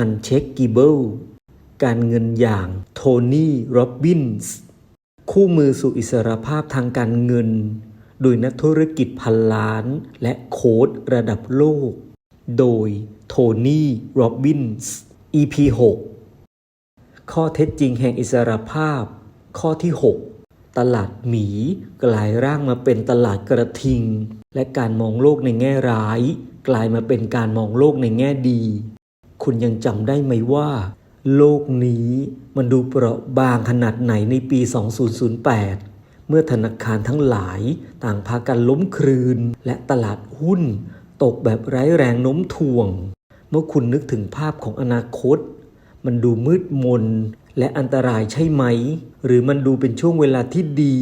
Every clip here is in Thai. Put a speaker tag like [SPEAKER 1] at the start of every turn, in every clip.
[SPEAKER 1] Uncheckable การเงินอย่างโทนี่โรบินส์คู่มือสู่อิสรภาพทางการเงิน โดยนักธุรกิจพันล้านและโค้ดระดับโลก โดยโทนี่โรบบินส์ EP 6 ข้อเท็จจริงแห่งอิสรภาพ ข้อที่ 6 ตลาดหมีกลายร่างมาเป็นตลาดกระทิง และการมองโลกในแง่ร้าย กลายมาเป็นการมองโลกในแง่ดี คุณยังจำได้ไหมว่า โลกนี้มันดูเปราะบางขนาดไหนในปี 2008 เมื่อธนาคารทั้งหลายต่างพากันล้มคลืน และตลาดหุ้น ตกแบบไร้แรงโน้มถ่วง เมื่อคุณนึกถึงภาพของอนาคต มันดูมืดมนและอันตรายใช่ไหม หรือมันดูเป็นช่วงเวลาที่ดี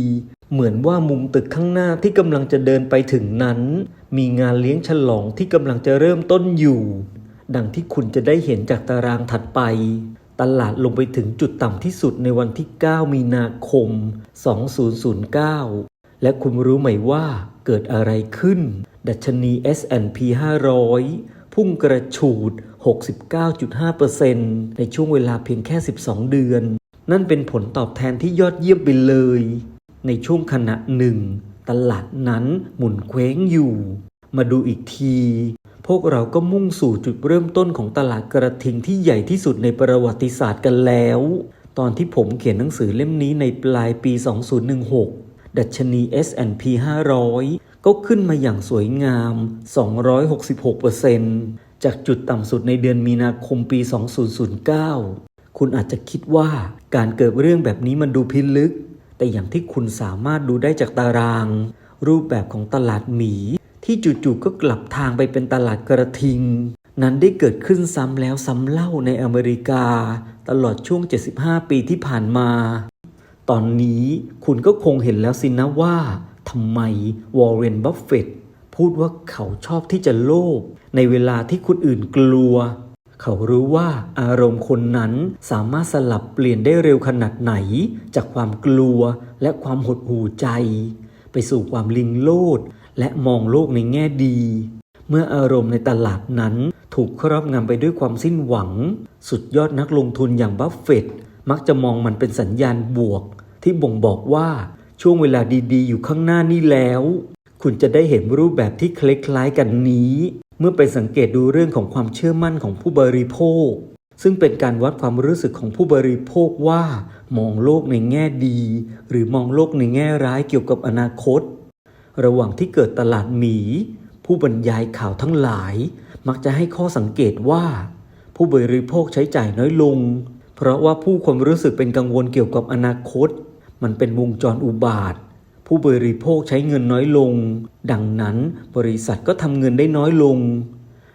[SPEAKER 1] เหมือนว่ามุมตึกข้างหน้าที่กำลังจะเดินไปถึงนั้น มีงานเลี้ยงฉลองที่กำลังจะเริ่มต้นอยู่ ดังที่คุณจะได้เห็นจากตารางถัดไป ตลาดลงไปถึงจุดต่ำที่สุดในวันที่ 9 มีนาคม 2009 และคุณรู้ไหมว่าเกิดอะไรขึ้น ดัชนี S&P 500 พุ่งกระฉูด 69.5%ในช่วงเวลาเพียงแค่ 12 เดือน นั่นเป็นผลตอบแทนที่ยอดเยี่ยมไปเลย ในช่วงขณะหนึ่ง ตลาดนั้นหมุนเคว้งอยู่ มาดูอีกที พวกเราก็มุ่งสู่จุดเริ่มต้นของตลาดกระทิงที่ใหญ่ที่สุดในประวัติศาสตร์กันแล้ว ตอนที่ผมเขียนหนังสือเล่มนี้ในปลายปี 2016 ดัชนี S&P 500 ก็ขึ้นมาอย่างสวยงาม 266%จากจุดต่ำสุดในเดือนมีนาคมปี 2009 คุณอาจจะคิดว่าการเกิดเรื่องแบบนี้มันดูพิลึก แต่อย่างที่คุณสามารถดูได้จากตาราง รูปแบบของตลาดหมี ที่จู่ๆก็กลับทางไปเป็นตลาดกระทิง นั้นได้เกิดขึ้นซ้ำแล้วซ้ำเล่าในอเมริกา ตลอดช่วง 75 ปีที่ผ่านมา ตอนนี้คุณก็คงเห็นแล้วสินะว่าทำไมวอร์เรนบัฟเฟตพูดว่าเขาชอบที่จะโลภในเวลาที่คนอื่นกลัว เขารู้ว่าอารมณ์คนนั้นสามารถสลับเปลี่ยนได้เร็วขนาดไหน จากความกลัวและความหดหู่ใจ ไปสู่ความลิงโลด และมองโลกในแง่ดี เมื่ออารมณ์ในตลาดนั้นถูกครอบงำไปด้วยความสิ้นหวัง สุดยอดนักลงทุนอย่างบัฟเฟตต์มักจะมองมันเป็นสัญญาณบวก ที่บ่งบอกว่าช่วงเวลาดีๆ อยู่ข้างหน้านี้แล้ว คุณจะได้เห็นรูปแบบที่คล้ายๆกันนี้ เมื่อไปสังเกตดูเรื่องของความเชื่อมั่นของผู้บริโภค ซึ่งเป็นการวัดความรู้สึกของผู้บริโภคว่า มองโลกในแง่ดี หรือมองโลกในแง่ร้ายเกี่ยวกับอนาคต ระหว่างที่เกิดตลาดหมี ผู้บรรยายข่าวทั้งหลาย มักจะให้ข้อสังเกตว่า ผู้บริโภคใช้จ่ายน้อยลง เพราะว่าผู้ความรู้สึกเป็นกังวลเกี่ยวกับอนาคต มันเป็นวงจรอุบาท ผู้บริโภคใช้เงินน้อยลง ดังนั้นบริษัทก็ทำเงินได้น้อยลง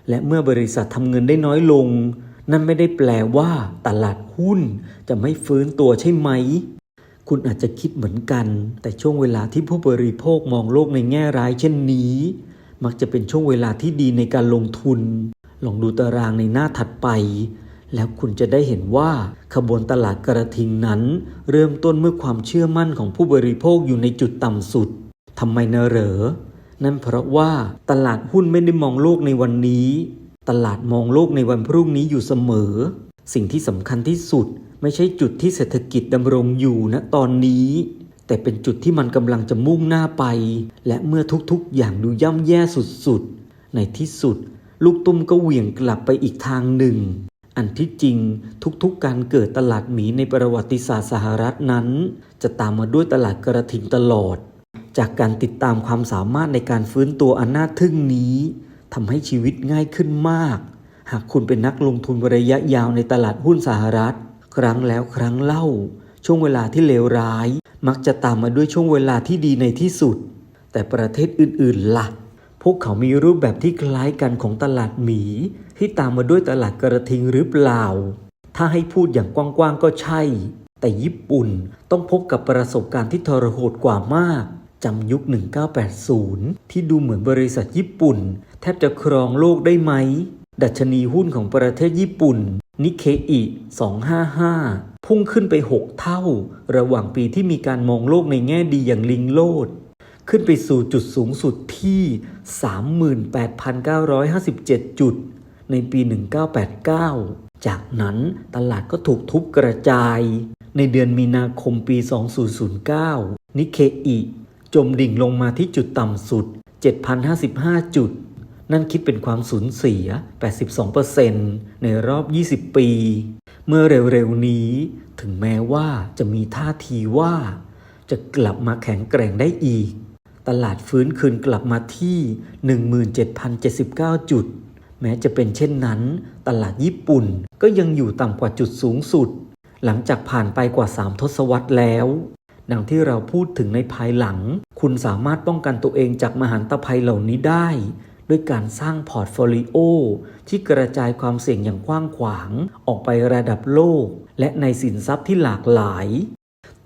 [SPEAKER 1] และเมื่อบริษัททำเงินได้น้อยลง นั่นไม่ได้แปลว่า ตลาดหุ้นจะไม่ฟื้นตัวใช่ไหม คุณอาจจะคิดเหมือนกัน แต่ช่วงเวลาที่ผู้บริโภคมองโลกในแง่ร้ายเช่นนี้ มักจะเป็นช่วงเวลาที่ดีในการลงทุน ลองดูตารางในหน้าถัดไป แล้วคุณจะได้เห็นว่าขบวนตลาดกระทิงนั้น เริ่มต้นเมื่อความเชื่อมั่นของผู้บริโภคอยู่ในจุดต่ำสุดทำไมเนเหรอ นั่นเพราะว่าตลาดหุ้นไม่ได้มองโลกในวันนี้ ตลาดมองโลกในวันพรุ่งนี้อยู่เสมอ สิ่งที่สำคัญที่สุด ไม่ใช่จุดที่เศรษฐกิจดำรงอยู่ณตอนนี้ แต่เป็นจุดที่มันกำลังจะมุ่งหน้าไป และเมื่อทุกๆ อย่างดูย่ำแย่สุดๆ ในที่สุด ลูกตุ้มก็เหวี่ยงกลับไปอีกทางหนึ่ง อันที่จริงทุกๆ การเกิดตลาดหมีในประวัติศาสตร์สหรัฐนั้น จะตามมาด้วยตลาดกระทิงตลอด จากการติดตามความสามารถในการฟื้นตัวอันน่าทึ่งนี้ทำให้ชีวิตง่ายขึ้นมาก หากคุณเป็นนักลงทุนระยะยาวในตลาดหุ้นสหรัฐ ครั้งแล้วครั้งเล่า ช่วงเวลาที่เลวร้าย มักจะตามมาด้วยช่วงเวลาที่ดีในที่สุด แต่ประเทศอื่นๆละ่ะ พวกเขามีรูปแบบที่คล้ายกันของตลาดหมี ที่ตามมาด้วยตลาดกระทิงหรือเปล่า ถ้าให้พูดอย่างกว้างๆก็ใช่ แต่ญี่ปุ่นต้องพบกับประสบการณ์ที่ทรหดกว่ามากจำยุค 1980 ที่ดูเหมือนบริษัทญี่ปุ่น แทบจะครองโลกได้ไหม ดัชนีหุ้นของประเทศญี่ปุ่น นิเคอิ 255 พุ่งขึ้นไป 6 เท่า ระหว่างปีที่มีการมองโลกในแง่ดีอย่างลิงโลด ขึ้นไปสู่จุดสูงสุดที่ 38,957 จุด ในปี 1989 จากนั้นตลาดก็ถูกทุบกระจาย ในเดือนมีนาคมปี 2009 นิเคอิ จมดิ่งลงมาที่จุดต่ำสุด 7,055 จุด นั่นคิดเป็นความสูญเสีย 82%ในรอบ 20 ปี เมื่อเร็วๆนี้ ถึงแม้ว่าจะมีท่าทีว่า จะกลับมาแข็งแกร่งได้อีก ตลาดฟื้นคืนกลับมาที่ 17,079 จุด แม้จะเป็นเช่นนั้น ตลาดญี่ปุ่นก็ยังอยู่ต่ำกว่าจุดสูงสุด หลังจากผ่านไปกว่า 3 ทศวรรษแล้วดังที่เราพูดถึงในภายหลัง คุณสามารถป้องกันตัวเองจากมหันตภัยเหล่านี้ได้ ด้วยการสร้างพอร์ตโฟลิโอที่กระจายความเสี่ยงอย่างกว้างขวางออกไประดับโลก และในสินทรัพย์ที่หลากหลาย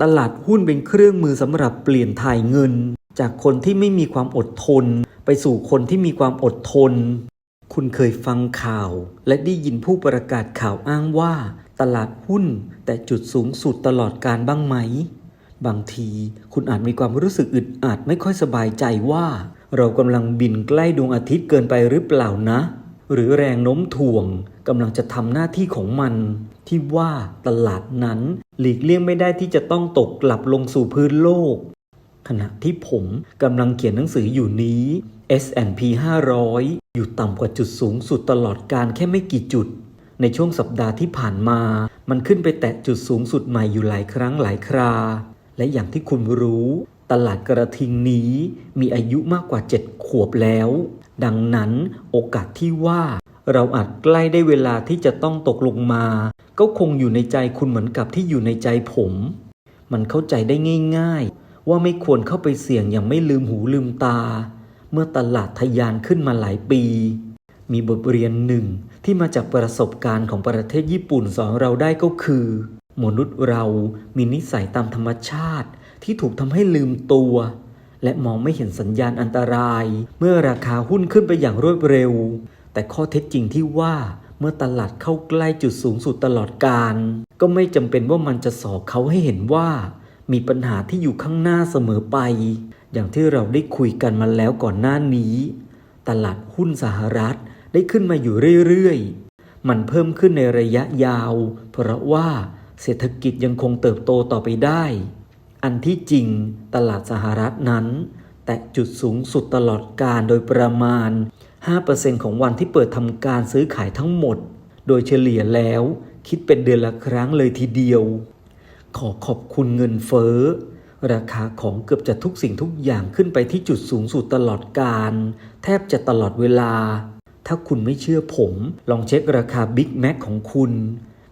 [SPEAKER 1] ตลาดหุ้นเป็นเครื่องมือสำหรับเปลี่ยนถ่ายเงิน จากคนที่ไม่มีความอดทน ไปสู่คนที่มีความอดทน คุณเคยฟังข่าว และได้ยินผู้ประกาศข่าวอ้างว่า ตลาดหุ้นแต่จุดสูงสุดตลอดการบ้างไหม บางทีคุณอาจมีความรู้สึกอึดอัดไม่ค่อยสบายใจว่า เรากำลังบินใกล้ดวงอาทิตย์เกินไปหรือเปล่านะ หรือแรงโน้มถ่วงกำลังจะทำหน้าที่ของมัน ที่ว่าตลาดนั้นหลีกเลี่ยงไม่ได้ที่จะต้องตกกลับลงสู่พื้นโลก ขณะที่ผมกำลังเขียนหนังสืออยู่นี้ S&P 500 อยู่ต่ำกว่าจุดสูงสุดตลอดการแค่ไม่กี่จุด ในช่วงสัปดาห์ที่ผ่านมา มันขึ้นไปแตะจุดสูงสุดใหม่อยู่หลายครั้งหลายครา และอย่างที่คุณรู้ ตลาดกระทิงนี้มีอายุมากกว่า 7 ขวบแล้ว ดังนั้นโอกาสที่ว่าเราอาจใกล้ได้เวลาที่จะต้องตกลงมา ก็คงอยู่ในใจคุณเหมือนกับที่อยู่ในใจผม มันเข้าใจได้ง่าย ๆ ว่าไม่ควรเข้าไปเสี่ยงอย่างไม่ลืมหูลืมตา เมื่อตลาดทะยานขึ้นมาหลายปี มีบทเรียนหนึ่งที่มาจากประสบการณ์ของประเทศญี่ปุ่นสอนเราได้ก็คือ มนุษย์เรามีนิสัยตามธรรมชาติที่ถูกทำให้ลืมตัว และมองไม่เห็นสัญญาณอันตราย เมื่อราคาหุ้นขึ้นไปอย่างรวดเร็ว แต่ข้อเท็จจริงที่ว่าเมื่อตลาดเข้าใกล้จุดสูงสุดตลอดการ ก็ไม่จำเป็นว่ามันจะสอเขาให้เห็นว่า มีปัญหาที่อยู่ข้างหน้าเสมอไป อย่างที่เราได้คุยกันมาแล้วก่อนหน้านี้ ตลาดหุ้นสหรัฐได้ขึ้นมาอยู่เรื่อยๆ มันเพิ่มขึ้นในระยะยาว เพราะว่า เศรษฐกิจยังคงเติบโตต่อไปได้ อันที่จริงตลาดสหรัฐนั้น แตะจุดสูงสุดตลอดการโดยประมาณ 5%ของวันที่เปิดทำการซื้อขายทั้งหมด โดยเฉลี่ยแล้วคิดเป็นเดือนละครั้งเลยทีเดียว ขอขอบคุณเงินเฟ้อ ราคาของเกือบจะทุกสิ่งทุกอย่างขึ้นไปที่จุดสูงสุดตลอดการ แทบจะตลอดเวลา ถ้าคุณไม่เชื่อผม ลองเช็คราคาบิ๊กแม็กของคุณ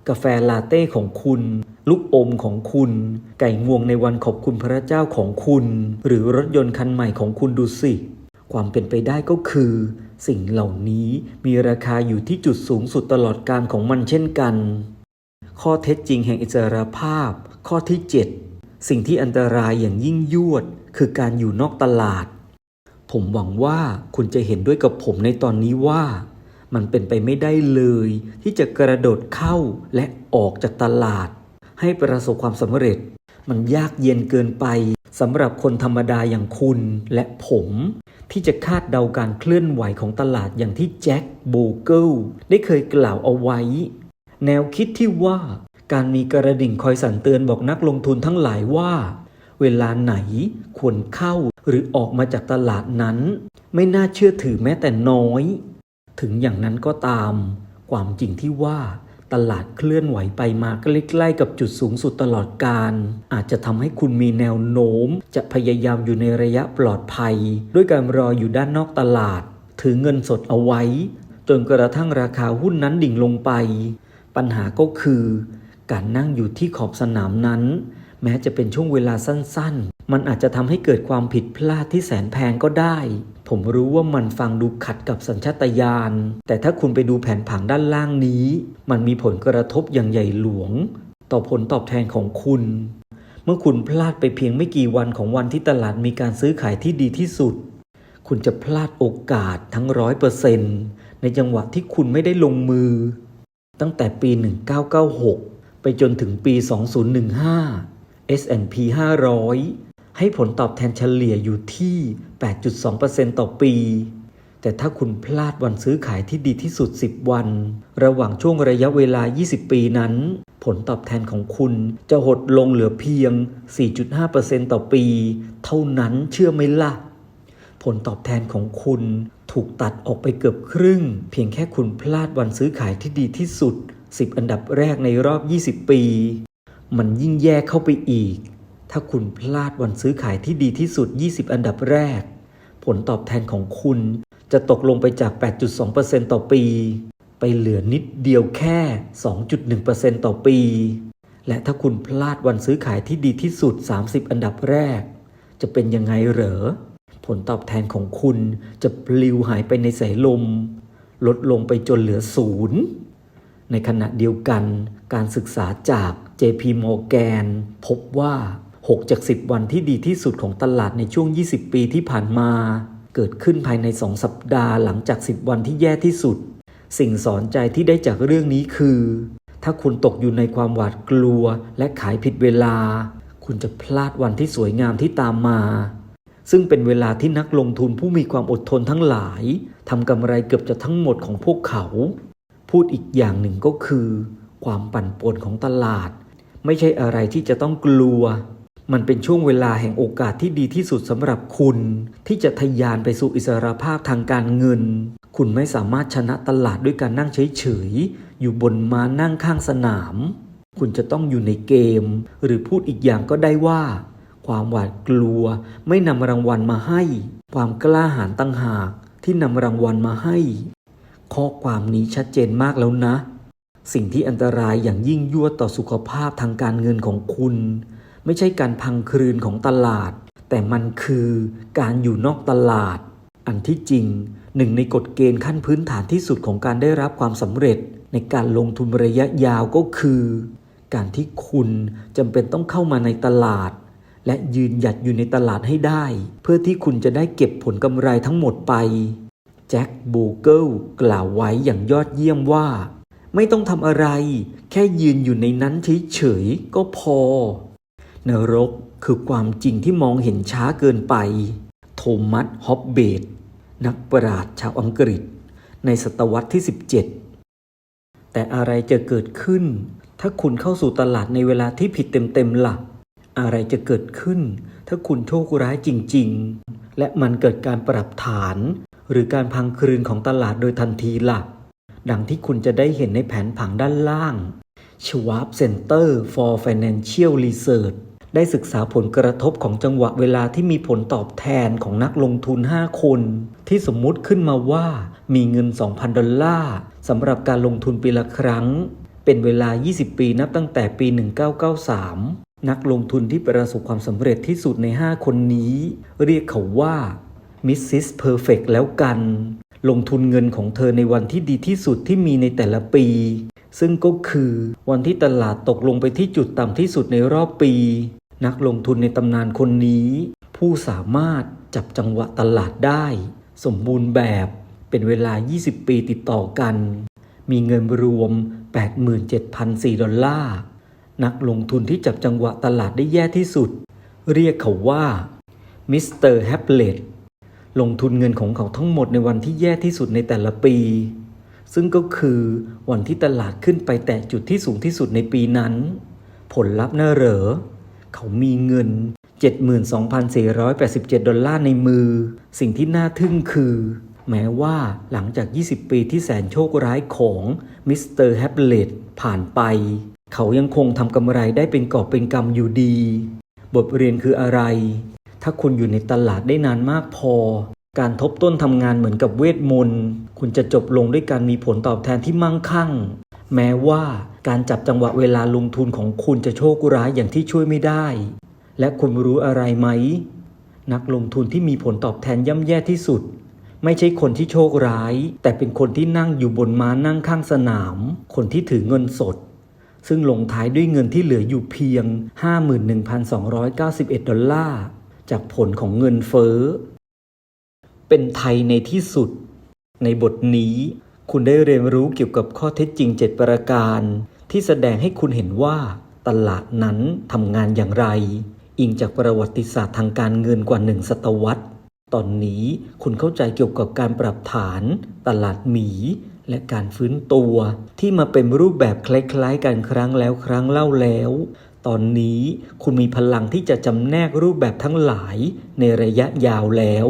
[SPEAKER 1] กาแฟลาเต้ของคุณ ลูกอมของคุณ ไก่งวงในวันขอบคุณพระเจ้าของคุณ หรือรถยนต์คันใหม่ของคุณดูสิ ความเป็นไปได้ก็คือ สิ่งเหล่านี้มีราคาอยู่ที่จุดสูงสุดตลอดการของมันเช่นกัน ข้อเท็จจริงแห่งอิสรภาพ ข้อที่ 7 สิ่งที่อันตรายอย่างยิ่งยวด คือการอยู่นอกตลาด ผมหวังว่าคุณจะเห็นด้วยกับผมในตอนนี้ว่า มันเป็นไปไม่ได้เลย ที่จะกระโดดเข้าและออกจากตลาด ให้ประสบความสำเร็จ มันยากเย็นเกินไปสำหรับคนธรรมดาอย่างคุณและผม ที่จะคาดเดาการเคลื่อนไหวของตลาดอย่างที่แจ็คโบเกิลได้เคยกล่าวเอาไว้ แนวคิดที่ว่าการมีกระดิ่งคอยสั่นเตือนบอกนักลงทุนทั้งหลายว่า เวลาไหนควรเข้าหรือออกมาจากตลาดนั้น ไม่น่าเชื่อถือแม้แต่น้อย ถึงอย่างนั้นก็ตาม ความจริงที่ว่าตลาดเคลื่อนไหวไปมาใกล้ๆกับจุดสูงสุดตลอดการ อาจจะทำให้คุณมีแนวโน้ม จะพยายามอยู่ในระยะปลอดภัย ด้วยการรออยู่ด้านนอกตลาด ถือเงินสดเอาไว้ จนกระทั่งราคาหุ้นนั้นดิ่งลงไป ปัญหาก็คือ การนั่งอยู่ที่ขอบสนามนั้น แม้จะเป็นช่วงเวลาสั้นๆ มันอาจจะทำให้เกิดความผิดพลาดที่แสนแพงก็ได้ ผมรู้ว่ามันฟังดูขัดกับสัญชาตญาณ แต่ถ้าคุณไปดูแผนผังด้านล่างนี้ มันมีผลกระทบอย่างใหญ่หลวง ต่อผลตอบแทนของคุณ เมื่อคุณพลาดไปเพียงไม่กี่วันของวันที่ตลาดมีการซื้อขายที่ดีที่สุด คุณจะพลาดโอกาสทั้งร้อยเปอร์เซนต์ในจังหวะที่คุณไม่ได้ลงมือ ตั้งแต่ปี 1996 ไปจนถึงปี 2015 S&P 500 ให้ผลตอบแทนเฉลี่ยอยู่ที่ 8.2%ต่อปี แต่ถ้าคุณพลาดวันซื้อขายที่ดีที่สุด 10 วัน ระหว่างช่วงระยะเวลา 20 ปีนั้น ผลตอบแทนของคุณจะหดลงเหลือเพียง 4.5%ต่อปี เท่านั้นเชื่อไหมล่ะ ผลตอบแทนของคุณถูกตัดออกไปเกือบครึ่ง เพียงแค่คุณพลาดวันซื้อขายที่ดีที่สุด 10 อันดับแรกในรอบ 20 ปี มันยิ่งแย่เข้าไปอีก ถ้าคุณพลาดวันซื้อขายที่ดีที่สุด 20 อันดับแรก ผลตอบแทนของคุณจะตกลงไปจาก 8.2%ต่อปี ไปเหลือนิดเดียวแค่ 2.1%ต่อปี และถ้าคุณพลาดวันซื้อขายที่ดีที่สุด 30 อันดับแรก จะเป็นยังไงเหรอ ผลตอบแทนของคุณจะปลิวหายไปในสายลม ลดลงไปจนเหลือศูนย์ในขณะเดียวกันการศึกษาจาก JP Morgan พบว่า 6 จาก 10 วันที่ดีที่สุดของตลาดในช่วง 20 ปีที่ผ่านมา เกิดขึ้นภายใน 2 สัปดาห์หลังจาก 10 วันที่แย่ที่สุด สิ่งสอนใจที่ได้จากเรื่องนี้คือ ถ้าคุณตกอยู่ในความหวาดกลัวและขายผิดเวลา คุณจะพลาดวันที่สวยงามที่ตามมา ซึ่งเป็นเวลาที่นักลงทุนผู้มีความอดทนทั้งหลายทำกำไรเกือบจะทั้งหมดของพวกเขา พูดอีกอย่างหนึ่งก็คือ ความปั่นป่วนของตลาด ไม่ใช่อะไรที่จะต้องกลัว มันเป็นช่วงเวลาแห่งโอกาสที่ดีที่สุดสำหรับคุณ ที่จะทะยานไปสู่อิสรภาพทางการเงิน คุณไม่สามารถชนะตลาดด้วยการนั่งเฉยๆ อยู่บนม้านั่งข้างสนาม คุณจะต้องอยู่ในเกม หรือพูดอีกอย่างก็ได้ว่า ความหวาดกลัวไม่นำรางวัลมาให้ ความกล้าหาญตั้งหากที่นำรางวัลมาให้ ข้อความนี้ชัดเจนมากแล้วนะ สิ่งที่อันตรายอย่างยิ่งยวดต่อสุขภาพทางการเงินของคุณ ไม่ใช่การพังคลืนของตลาด แต่มันคือการอยู่นอกตลาด อันที่จริงหนึ่งในกฎเกณฑ์ขั้นพื้นฐานที่สุดของการได้รับความสำเร็จ ในการลงทุนระยะยาวก็คือ การที่คุณจำเป็นต้องเข้ามาในตลาด และยืนหยัดอยู่ในตลาดให้ได้ เพื่อที่คุณจะได้เก็บผลกำไรทั้งหมดไปแจ็คบูเกิลกล่าวไว้อย่างยอดเยี่ยมว่า ไม่ต้องทำอะไร แค่ยืนอยู่ในนั้นเฉยๆก็พอ นรกคือความจริงที่มองเห็นช้าเกินไป โทมัส ฮอบเบต นักปราชญ์ชาวอังกฤษ ในศตวรรษที่ 17 แต่อะไรจะเกิดขึ้น ถ้าคุณเข้าสู่ตลาดในเวลาที่ผิดเต็มๆล่ะ อะไรจะเกิดขึ้น ถ้าคุณโชคร้ายจริง ๆ และมันเกิดการปรับฐาน หรือการพังคลืนของตลาดโดยทันทีล่ะ ดังที่คุณจะได้เห็นในแผนผังด้านล่าง Schwab Center for Financial Research ได้ศึกษาผลกระทบของจังหวะเวลาที่มีผลตอบแทนของนักลงทุน 5 คน ที่สมมุติขึ้นมาว่ามีเงิน 2,000 ดอลลาร์สำหรับการลงทุนปีละครั้ง เป็นเวลา 20 ปีนับตั้งแต่ปี 1993 นักลงทุนที่ประสบความสำเร็จที่สุดใน 5 คนนี้ เรียกเขาว่า Mrs. Perfect แล้วกัน ลงทุนเงินของเธอในวันที่ดีที่สุดที่มีในแต่ละปี ซึ่งก็คือวันที่ตลาดตกลงไปที่จุดต่ำที่สุดในรอบปี นักลงทุนในตำนานคนนี้ ผู้สามารถจับจังหวะตลาดได้ สมบูรณ์แบบเป็นเวลา 20 ปีติดต่อกัน มีเงินรวม 87,400ดอลลาร์ นักลงทุนที่จับจังหวะตลาดได้แย่ที่สุด เรียกเขาว่ามิสเตอร์แฮปเลตลงทุนเงินของเขาทั้งหมดในวันที่แย่ที่สุดในแต่ละปี ซึ่งก็คือวันที่ตลาดขึ้นไปแตะจุดที่สูงที่สุดในปีนั้น ผลลัพธ์น่าเหรอ เขามีเงิน 72,487 ดอลลาร์ในมือ สิ่งที่น่าทึ่งคือ แม้ว่าหลังจาก 20 ปีที่แสนโชคร้ายของมิสเตอร์แฮปเลตผ่านไป เขายังคงทำกำไรได้เป็นกอบเป็นกำอยู่ดี บทเรียนคืออะไร ถ้าคุณอยู่ในตลาดได้นานมากพอ การทบต้นทำงานเหมือนกับเวทมนต์ คุณจะจบลงด้วยการมีผลตอบแทนที่มั่งคั่ง แม้ว่าการจับจังหวะเวลาลงทุนของคุณจะโชคร้ายอย่างที่ช่วยไม่ได้ และคุณรู้อะไรไหม นักลงทุนที่มีผลตอบแทนย่ำแย่ที่สุด ไม่ใช่คนที่โชคร้าย แต่เป็นคนที่นั่งอยู่บนม้านั่งข้างสนาม คนที่ถือเงินสด ซึ่งลงท้ายด้วยเงินที่เหลืออยู่เพียง 51,291 ดอลลาร์ จากผลของเงินเฟ้อ เป็นไทยในที่สุด ในบทนี้ คุณได้เรียนรู้เกี่ยวกับข้อเท็จจริง 7 ประการ ที่แสดงให้คุณเห็นว่าตลาดนั้นทำงานอย่างไร อิงจากประวัติศาสตร์ทางการเงินกว่าหนึ่งศตวรรษ ตอนนี้คุณเข้าใจเกี่ยวกับการปรับฐาน ตลาดหมี และการฟื้นตัวที่มาเป็นรูปแบบคล้ายๆกันครั้งแล้วครั้งเล่าแล้ว ตอนนี้คุณมีพลังที่จะจำแนกรูปแบบทั้งหลายในระยะยาวแล้ว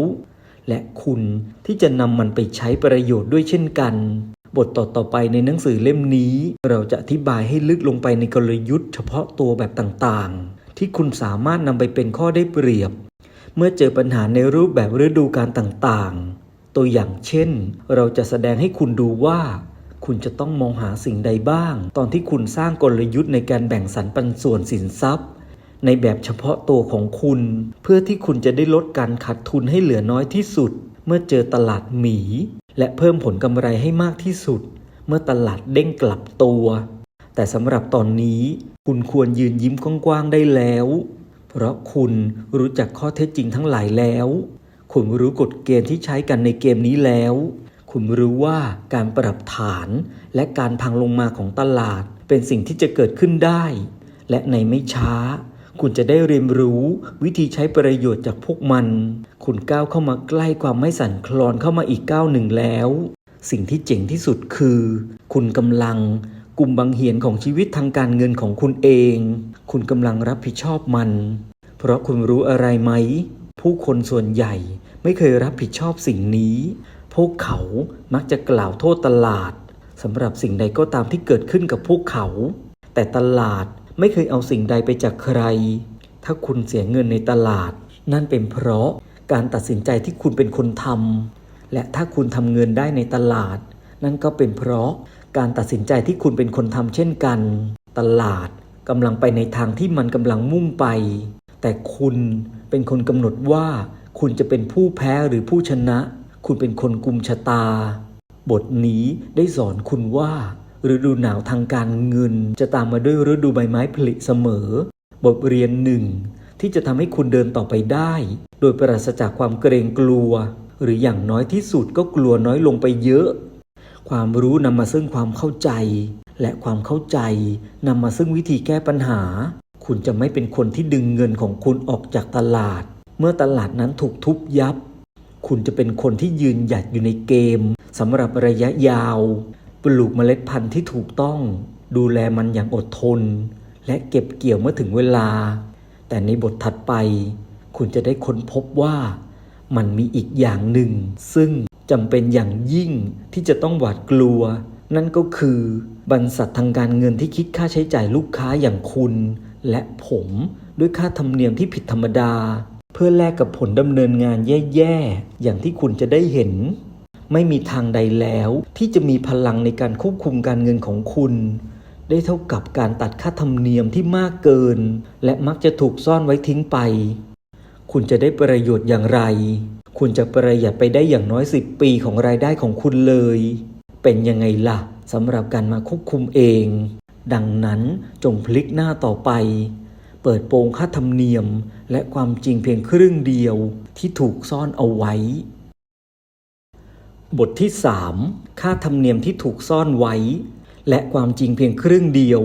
[SPEAKER 1] และคุณที่จะนำมันไปใช้ประโยชน์ด้วยเช่นกัน บทต่อๆไปในหนังสือเล่มนี้ เราจะอธิบายให้ลึกลงไปในกลยุทธ์เฉพาะตัวแบบต่างๆ ที่คุณสามารถนำไปเป็นข้อได้เปรียบ เมื่อเจอปัญหาในรูปแบบฤดูกาลต่างๆ ตัวอย่างเช่น เราจะแสดงให้คุณดูว่าคุณจะต้องมองหาสิ่งใดบ้าง ตอนที่คุณสร้างกลยุทธ์ในการแบ่งสรรปันส่วนสินทรัพย์ ในแบบเฉพาะตัวของคุณ เพื่อที่คุณจะได้ลดการขาดทุนให้เหลือน้อยที่สุด เมื่อเจอตลาดหมี และเพิ่มผลกำไรให้มากที่สุด เมื่อตลาดเด้งกลับตัว แต่สำหรับตอนนี้คุณควรยืนยิ้มกว้างๆได้แล้ว เพราะคุณรู้จักข้อเท็จจริงทั้งหลายแล้ว คุณรู้กฎเกณฑ์ที่ใช้กันในเกมนี้แล้ว คุณรู้ว่าการปรับฐานและการพังลงมาของตลาดเป็นสิ่งที่จะเกิดขึ้นได้ และในไม่ช้า คุณจะได้เรียนรู้วิธีใช้ประโยชน์จากพวกมัน คุณก้าวเข้ามาใกล้ความไม่สั่นคลอนเข้ามาอีกก้าวหนึ่งแล้ว สิ่งที่เจ๋งที่สุดคือ คุณกำลังกลุ่มบังเหียนของชีวิตทางการเงินของคุณเอง คุณกำลังรับผิดชอบมัน เพราะคุณรู้อะไรไหม ผู้คนส่วนใหญ่ไม่เคยรับผิดชอบสิ่งนี้ พวกเขามักจะกล่าวโทษตลาดสำหรับสิ่งใดก็ตามที่เกิดขึ้นกับพวกเขา แต่ตลาด ไม่เคยเอาสิ่งใดไปจากใคร ถ้าคุณเสียเงินในตลาด นั่นเป็นเพราะการตัดสินใจที่คุณเป็นคนทำและถ้าคุณทำเงินได้ในตลาด นั่นก็เป็นเพราะการตัดสินใจที่คุณเป็นคนทำเช่นกัน ตลาดกำลังไปในทางที่มันกำลังมุ่งไป แต่คุณเป็นคนกำหนดว่า คุณจะเป็นผู้แพ้หรือผู้ชนะ คุณเป็นคนกุมชะตา บทนี้ได้สอนคุณว่า ฤดูหนาวทางการเงิน จะตามมาด้วยฤดูใบไม้ผลิเสมอ บทเรียนหนึ่งที่จะทำให้คุณเดินต่อไปได้ โดยปราศจากความเกรงกลัว หรืออย่างน้อยที่สุดก็กลัวน้อยลงไปเยอะ ความรู้นำมาซึ่งความเข้าใจ และความเข้าใจนำมาซึ่งวิธีแก้ปัญหา คุณจะไม่เป็นคนที่ดึงเงินของคุณออกจากตลาด เมื่อตลาดนั้นถูกทุบยับ คุณจะเป็นคนที่ยืนหยัดอยู่ในเกมสำหรับระยะยาว ปลูกเมล็ดพันธุ์ที่ถูกต้อง ดูแลมันอย่างอดทน และเก็บเกี่ยวเมื่อถึงเวลา แต่ในบทถัดไป คุณจะได้ค้นพบว่า มันมีอีกอย่างหนึ่ง ซึ่งจำเป็นอย่างยิ่งที่จะต้องหวาดกลัว นั่นก็คือบรรษัททางการเงินที่คิดค่าใช้จ่ายลูกค้าอย่างคุณ และผมด้วยค่าธรรมเนียมที่ผิดธรรมดา เพื่อแลกกับผลดำเนินงานแย่ๆอย่างที่คุณจะได้เห็น ไม่มีทางใดแล้ว ที่จะมีพลังในการควบคุมการเงินของคุณ ได้เท่ากับการตัดค่าธรรมเนียมที่มากเกิน และมักจะถูกซ่อนไว้ทิ้งไป คุณจะได้ประโยชน์อย่างไร คุณจะประหยัดไปได้อย่างน้อย 10 ปีของรายได้ของคุณเลย เป็นยังไงล่ะสำหรับการมาควบคุมเอง ดังนั้นจงพลิกหน้าต่อไป เปิดโปงค่าธรรมเนียมและความจริงเพียงครึ่งเดียวที่ถูกซ่อนเอาไว้ บทที่ 3 ค่าธรรมเนียมที่ถูกซ่อนไว้ และความจริงเพียงครึ่งเดียว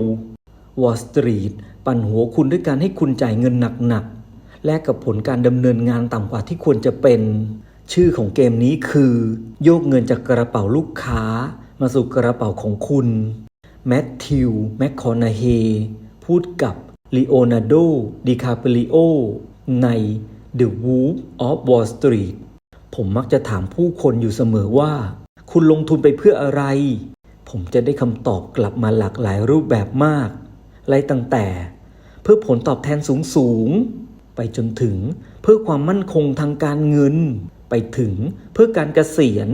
[SPEAKER 1] Wall Street ปั่นหัวคุณด้วยการให้คุณจ่ายเงินหนักๆ และกับผลการดำเนินงานต่ำกว่าที่ควรจะเป็น ชื่อของเกมนี้คือ โยกเงินจากกระเป๋าลูกค้า มาสู่กระเป๋าของคุณแมทธิวแมคคอนาเฮพูดกับลีโอนาร์โดดิคาเปริโอใน The Wolf of Wall Street ผมมักจะถามผู้คนอยู่เสมอว่า คุณลงทุนไปเพื่ออะไร ผมจะได้คำตอบกลับมาหลากหลายรูปแบบมากไล่ตั้งแต่ เพื่อผลตอบแทนสูงสูงๆไปจนถึงเพื่อความมั่นคงทางการเงิน ไปถึงเพื่อการเกษียณ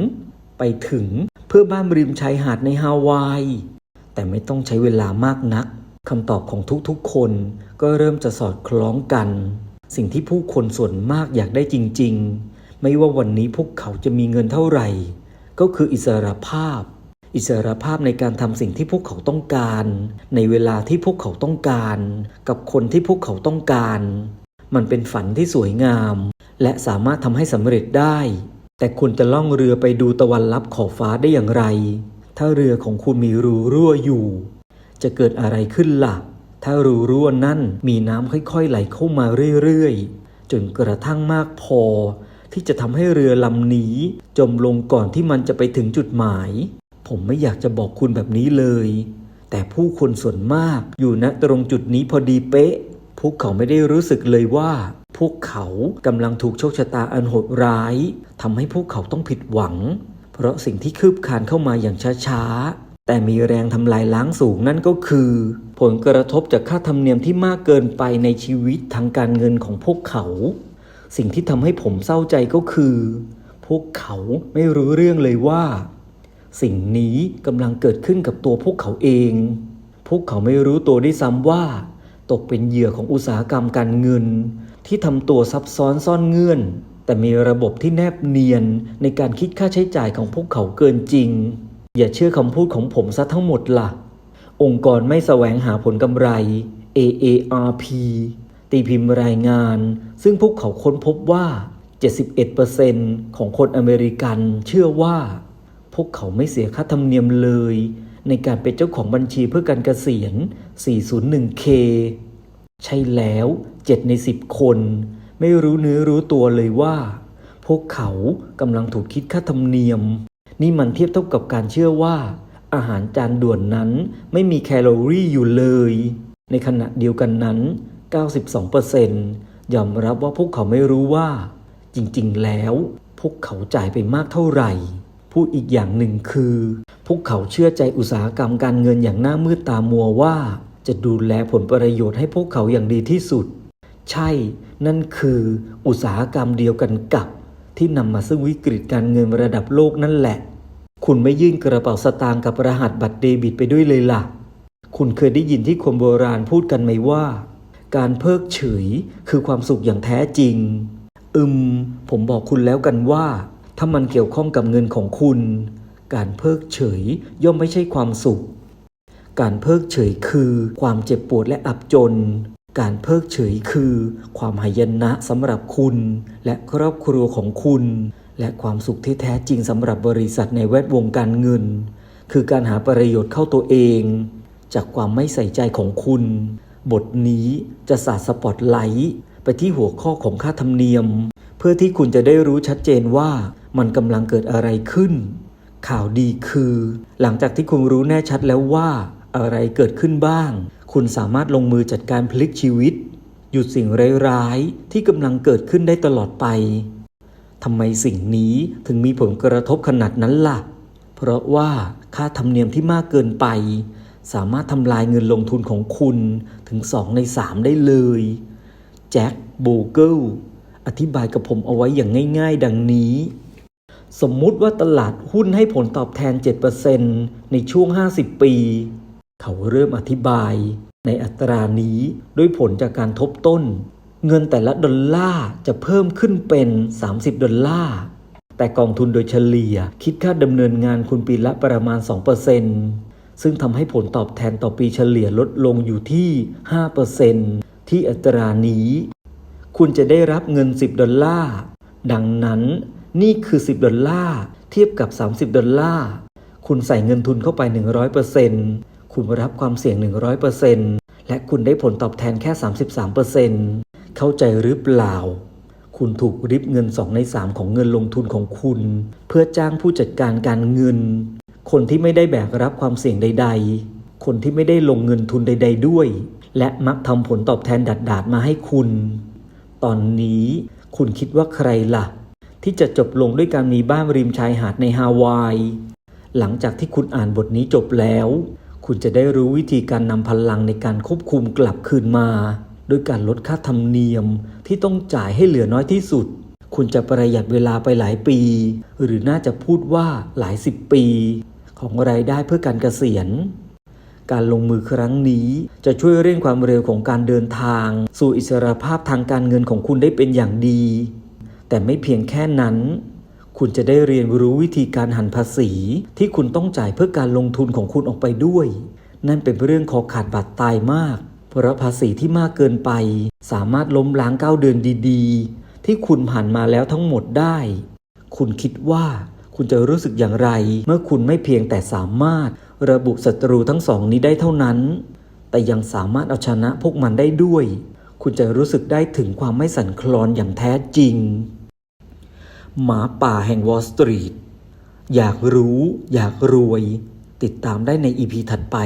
[SPEAKER 1] ไปถึงเพื่อบ้านริมชายหาดในฮาวาย แต่ไม่ต้องใช้เวลามากนักคำตอบของทุกๆ คนก็เริ่มจะสอดคล้องกัน สิ่งที่ผู้คนส่วนมากอยากได้จริง ๆ ไม่ว่าวันนี้พวกเขาจะมีเงินเท่าไหร่ ก็คืออิสรภาพ อิสรภาพในการทำสิ่งที่พวกเขาต้องการ ในเวลาที่พวกเขาต้องการ กับคนที่พวกเขาต้องการ มันเป็นฝันที่สวยงาม และสามารถทำให้สำเร็จได้ แต่คุณจะล่องเรือไปดูตะวันลับขอบฟ้าได้อย่างไร ถ้าเรือของคุณมีรูรั่วอยู่ จะเกิดอะไรขึ้นล่ะ ถ้ารูรั่วนั่นมีน้ำค่อยๆ ไหลเข้ามาเรื่อยๆจนกระทั่งมากพอ ที่จะทำให้เรือลำนี้ จมลงก่อนที่มันจะไปถึงจุดหมาย ผมไม่อยากจะบอกคุณแบบนี้เลย แต่ผู้คนส่วนมากอยู่ณตรงจุดนี้พอดีเป๊ะ พวกเขาไม่ได้รู้สึกเลยว่า พวกเขากำลังถูกโชคชะตาอันโหดร้ายทำให้พวกเขาต้องผิดหวัง เพราะสิ่งที่คืบคลานเข้ามาอย่างช้าๆ แต่มีแรงทำลายล้างสูงนั่นก็คือ ผลกระทบจากค่าธรรมเนียมที่มากเกินไปในชีวิตทางการเงินของพวกเขา สิ่งที่ทำให้ผมเศร้าใจก็คือ พวกเขาไม่รู้เรื่องเลยว่า สิ่งนี้กำลังเกิดขึ้นกับตัวพวกเขาเอง พวกเขาไม่รู้ตัวด้วยซ้ำว่า ตกเป็นเหยื่อของอุตสาหกรรมการเงิน ที่ทำตัวซับซ้อนซ่อนเงื่อน แต่มีระบบที่แนบเนียนในการคิดค่าใช้จ่ายของพวกเขาเกินจริง อย่าเชื่อคำพูดของผมซะทั้งหมดล่ะ องค์กรไม่แสวงหาผลกำไร AARP ตีพิมพ์รายงาน ซึ่งพวกเขาค้นพบว่า 71%ของคนอเมริกันเชื่อว่า พวกเขาไม่เสียค่าธรรมเนียมเลย ในการเป็นเจ้าของบัญชีเพื่อการเกษียณ 401k ใช่แล้ว 7 ใน 10 คน ไม่รู้เนื้อรู้ตัวเลยว่า พวกเขากำลังถูกคิดค่าธรรมเนียม นี่มันเทียบเท่ากับการเชื่อว่า อาหารจานด่วนนั้นไม่มีแคลอรี่อยู่เลย ในขณะเดียวกันนั้น 92%ยอมรับว่าพวกเขาไม่รู้ว่า จริงๆ แล้ว พวกเขาจ่ายไปมากเท่าไหร่ พูดอีกอย่างหนึ่งคือ พวกเขาเชื่อใจอุตสาหกรรมการเงินอย่างหน้ามืดตามัวว่า จะดูแลผลประโยชน์ให้พวกเขาอย่างดีที่สุด ใช่ นั่นคืออุตสาหกรรมเดียวกันกับ ที่นำมาซึ่งวิกฤตการเงินระดับโลกนั่นแหละ คุณไม่ยื่นกระเป๋าสตางค์กับรหัสบัตรเดบิตไปด้วยเลยล่ะ คุณเคยได้ยินที่คนโบราณพูดกันไหมว่า การเพิกเฉยคือความสุขอย่างแท้จริง อืม ผมบอกคุณแล้วกันว่า ถ้ามันเกี่ยวข้องกับเงินของคุณ การเพิกเฉยย่อมไม่ใช่ความสุข การเพิกเฉยคือความเจ็บปวดและอับจน การเพิกเฉยคือ ความหายนะสำหรับคุณ และครอบครัวของคุณ และความสุขที่แท้จริงสำหรับบริษัทในแวดวงการเงิน คือการหาประโยชน์เข้าตัวเอง จากความไม่ใส่ใจของคุณ บทนี้จะสาดสปอตไลท์ไปที่หัวข้อของค่าธรรมเนียม เพื่อที่คุณจะได้รู้ชัดเจนว่ามันกำลังเกิดอะไรขึ้น ข่าวดีคือ หลังจากที่คุณรู้แน่ชัดแล้วว่าอะไรเกิดขึ้นบ้าง คุณสามารถลงมือจัดการพลิกชีวิต หยุดสิ่งร้ายๆที่กำลังเกิดขึ้นได้ตลอดไปทำไมสิ่งนี้ถึงมีผลกระทบขนาดนั้นล่ะ เพราะว่าค่าธรรมเนียมที่มากเกินไป สามารถทำลายเงินลงทุนของคุณถึง 2 ใน 3 ได้เลย แจ็คโบเกิลอธิบายกับผมเอาไว้อย่างง่ายๆ ดังนี้ สมมุติว่าตลาดหุ้นให้ผลตอบแทน 7%ในช่วง 50 ปี เขาเริ่มอธิบายในอัตรานี้ด้วยผลจากการทบต้น เงินแต่ละดอลลาร์จะเพิ่มขึ้นเป็น 30 ดอลลาร์แต่กองทุนโดยเฉลี่ยคิดค่าดำเนินงานคุณปีละประมาณ 2% ซึ่งทำให้ผลตอบแทนต่อปีเฉลี่ยลดลงอยู่ที่ 5%ที่อัตรานี้ คุณจะได้รับเงิน 10 ดอลลาร์ ดังนั้นนี่คือ 10 ดอลลาร์ เทียบกับ 30 ดอลลาร์ คุณใส่เงินทุนเข้าไป 100%คุณรับความเสี่ยง 100%และคุณได้ผลตอบแทนแค่ 33%เข้าใจหรือเปล่าคุณถูกริบเงิน 2 ใน 3 ของเงินลงทุนของคุณ เพื่อจ้างผู้จัดการการเงิน คนที่ไม่ได้แบกรับความเสี่ยงใด ๆ คนที่ไม่ได้ลงเงินทุนใด ๆ ด้วย และมักทำผลตอบแทนดัดๆมาให้คุณ ตอนนี้คุณคิดว่าใครล่ะ ที่จะจบลงด้วยการมีบ้านริมชายหาดในฮาวาย หลังจากที่คุณอ่านบทนี้จบแล้ว คุณจะได้รู้วิธีการนำพลังในการควบคุมกลับคืนมาโดยการลดค่าธรรมเนียมที่ต้องจ่ายให้เหลือน้อยที่สุด คุณจะประหยัดเวลาไปหลายปี หรือน่าจะพูดว่าหลายสิบปี ของรายได้เพื่อการเกษียณ การลงมือครั้งนี้จะช่วยเร่งความเร็วของการเดินทาง สู่อิสรภาพทางการเงินของคุณได้เป็นอย่างดี แต่ไม่เพียงแค่นั้น คุณจะได้เรียนรู้วิธีการหันภาษี ที่คุณต้องจ่ายเพื่อการลงทุนของคุณออกไปด้วย นั่นเป็นเรื่องคอขาดบาดตายมาก เพราะภาษีที่มากเกินไป สามารถล้มล้างก้าวเดินดี ๆ ที่คุณผ่านมาแล้วทั้งหมดได้ คุณคิดว่า คุณจะรู้สึกอย่างไร เมื่อคุณไม่เพียงแต่สามารถ ระบุศัตรูทั้งสองนี้ได้เท่านั้น แต่ยังสามารถเอาชนะพวกมันได้ด้วย คุณจะรู้สึกได้ถึงความไม่สั่นคลอนอย่างแท้จริง หมาป่าแห่งวอลสตรีทอยากรู้ อยากรวย ติดตามได้ในอีพีถัดไป